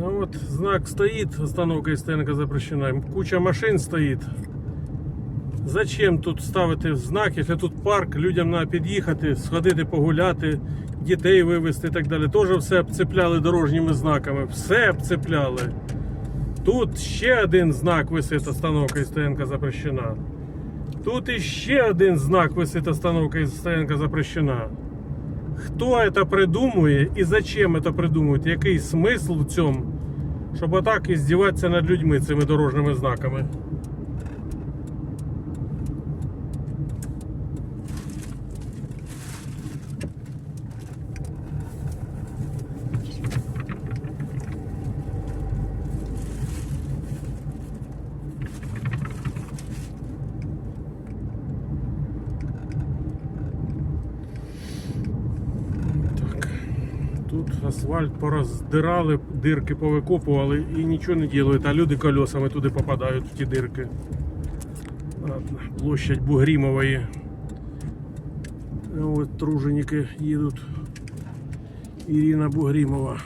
А вот знак стоит, остановка и стоянка запрещена. Куча машин стоит. Зачем тут ставити знак, якщо тут парк, людям треба під'їхати, сходити погуляти, дітей вивезти і так далі. Теж все обцепляли дорожніми знаками. Все обцепляли. Тут ще один знак висить, остановка і стоянка запрещена. Тут іще один знак висить, остановка і стоянка запрещена. Хто це придумує і зачем це придумують? Який смисл в цьому, щоб отак і здіватися над людьми цими дорожніми знаками? Так. Тут асфальт пороздирали, дирки повикопували і нічого не ділають, а люди колесами туди попадають в ті дирки. Площадь Бугрімової. Ось труженики їдуть. Ірина Бугрімова.